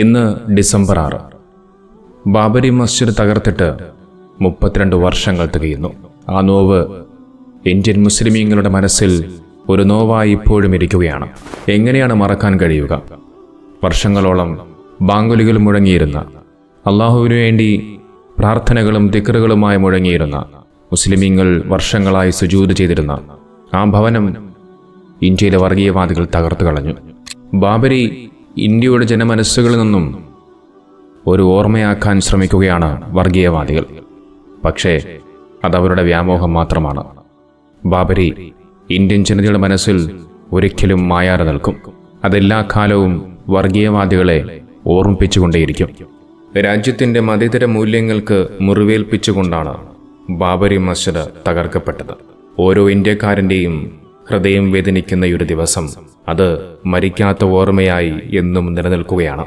ഇന്ന് ഡിസംബർ ആറ്. ബാബരി മസ്ജിദ് തകർത്തിട്ട് മുപ്പത്തിരണ്ട് വർഷങ്ങൾ തികയുന്നു. ആ നോവ് ഇന്ത്യൻ മുസ്ലിമീങ്ങളുടെ മനസ്സിൽ ഒരു നോവായി ഇപ്പോഴും ഇരിക്കുകയാണ്. എങ്ങനെയാണ് മറക്കാൻ കഴിയുക? വർഷങ്ങളോളം ബാങ്കുലികൾ മുഴങ്ങിയിരുന്ന അള്ളാഹുവിനു വേണ്ടി പ്രാർത്ഥനകളും ദിക്കറുകളുമായി മുഴങ്ങിയിരുന്ന മുസ്ലിമീങ്ങൾ വർഷങ്ങളായി സുജൂത് ചെയ്തിരുന്ന ആ ഭവനം ഇന്ത്യയിലെ വർഗീയവാദികൾ തകർത്തു കളഞ്ഞു. ബാബരി ഇന്ത്യയുടെ ജനമനസ്സുകളിൽ നിന്നും ഒരു ഓർമ്മയാക്കാൻ ശ്രമിക്കുകയാണ് വർഗീയവാദികൾ. പക്ഷേ അതവരുടെ വ്യാമോഹം മാത്രമാണ്. ബാബരി ഇന്ത്യൻ ജനതയുടെ മനസ്സിൽ ഒരിക്കലും മായാതെ നിൽക്കും. അതെല്ലാ കാലവും വർഗീയവാദികളെ ഓർമ്മിപ്പിച്ചുകൊണ്ടേയിരിക്കും. രാജ്യത്തിന്റെ മതേതര മൂല്യങ്ങൾക്ക് മുറിവേൽപ്പിച്ചുകൊണ്ടാണ് ബാബരി മസ്ജിദ് തകർക്കപ്പെട്ടത്. ഓരോ ഇന്ത്യക്കാരന്റെയും ഹൃദയം വേദനിക്കുന്ന ഒരു ദിവസം അത് മരിക്കാത്ത ഓർമ്മയായി എന്നും നിലനിൽക്കുകയാണ്.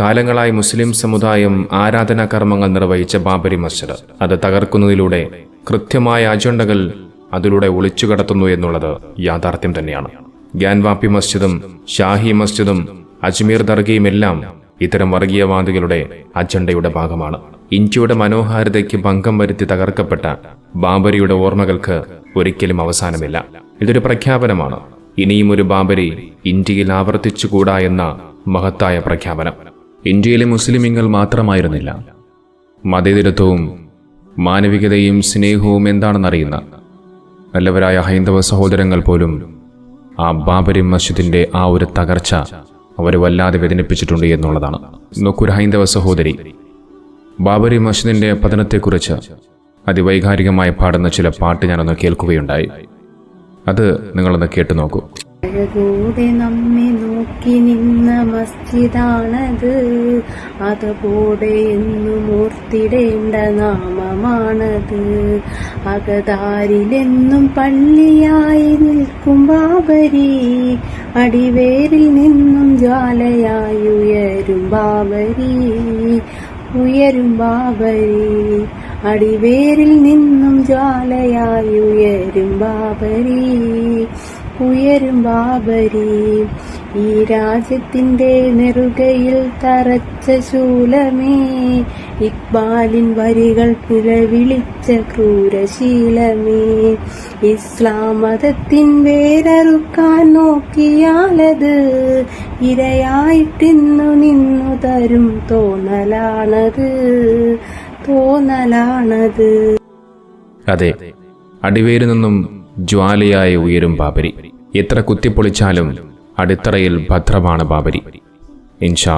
കാലങ്ങളായി മുസ്ലിം സമുദായം ആരാധനാ കർമ്മങ്ങൾ നിർവഹിച്ച ബാബരി മസ്ജിദ്. അത് തകർക്കുന്നതിലൂടെ കൃത്യമായ അജണ്ടകൾ അതിലൂടെ ഒളിച്ചു കടത്തുന്നു എന്നുള്ളത് യാഥാർത്ഥ്യം തന്നെയാണ്. ഗ്യാൻവാപ്പി മസ്ജിദും ഷാഹി മസ്ജിദും അജ്മീർ ദർഗിയും എല്ലാം ഇത്തരം വർഗീയവാദികളുടെ അജണ്ടയുടെ ഭാഗമാണ്. ഇന്ത്യയുടെ മനോഹാരിതയ്ക്ക് ഭംഗം വരുത്തി തകർക്കപ്പെട്ട ബാബരിയുടെ ഓർമ്മകൾക്ക് ഒരിക്കലും അവസാനമില്ല. ഇതൊരു പ്രഖ്യാപനമാണ്. ഇനിയും ഒരു ബാബരി ഇന്ത്യയിൽ ആവർത്തിച്ചുകൂടാ എന്ന മഹത്തായ പ്രഖ്യാപനം. ഇന്ത്യയിലെ മുസ്ലിമീങ്ങൾ മാത്രമായിരുന്നില്ല. മതേതരത്വവും മാനവികതയും സ്നേഹവും എന്താണെന്നറിയുന്ന നല്ലവരായ ഹൈന്ദവ സഹോദരങ്ങൾ പോലും ആ ബാബരി മസ്ജിദിന്റെ ആ ഒരു തകർച്ച അവരെ വല്ലാതെ വേദനിപ്പിച്ചിട്ടുണ്ട് എന്നുള്ളതാണ്. നോക്കൂ ഹൈന്ദവ സഹോദരി. ബാബരി മസ്ജിദിന്റെ പതനത്തെക്കുറിച്ച് അതിവൈകാരികമായി പാടുന്ന ചില പാട്ട് ഞാനൊന്ന് കേൾക്കുകയുണ്ടായി. അത് നിങ്ങളൊന്ന് കേട്ടു നോക്കൂ. അഴകൂടെ നമ്മെ നോക്കി നിന്ന മസ്ജിദാണത്. അതുകൂടെ എന്നും ഓർത്തിടേണ്ട നാമമാണത്. അകതാരിലെന്നും പള്ളിയായി നിൽക്കും ബാബരി. അടിവേരിൽ നിന്നും ജ്വാലയായി ഉയരും ബാബരി. ഉയരും ബാബരി. അടിവേരിൽ നിന്നും ജ്വാലയായി ഉയരും ബാബരി ഉയരും ബാബരി. ഈ രാജ്യത്തിന്റെ നെറുകയിൽ തറച്ച ശൂലമേ ഇക്ബാലിൻ വരികൾ പുലവിളിച്ച ക്രൂരശീലമേ. ഇസ്ലാം മതത്തിൻ വേരറുക്കാൻ നോക്കിയാലത് ഇരയായിട്ടിന്നു നിന്നു തരും തോന്നലാണത് തോന്നലാണത്. അതെ. അടിവേരിൽ നിന്നും ജ്വാലയായി ഉയരും ബാബരി. എത്ര കുത്തിപ്പൊളിച്ചാലും അടിത്തറയിൽ ഭദ്രമാണ് ബാബരി. ഇൻഷാ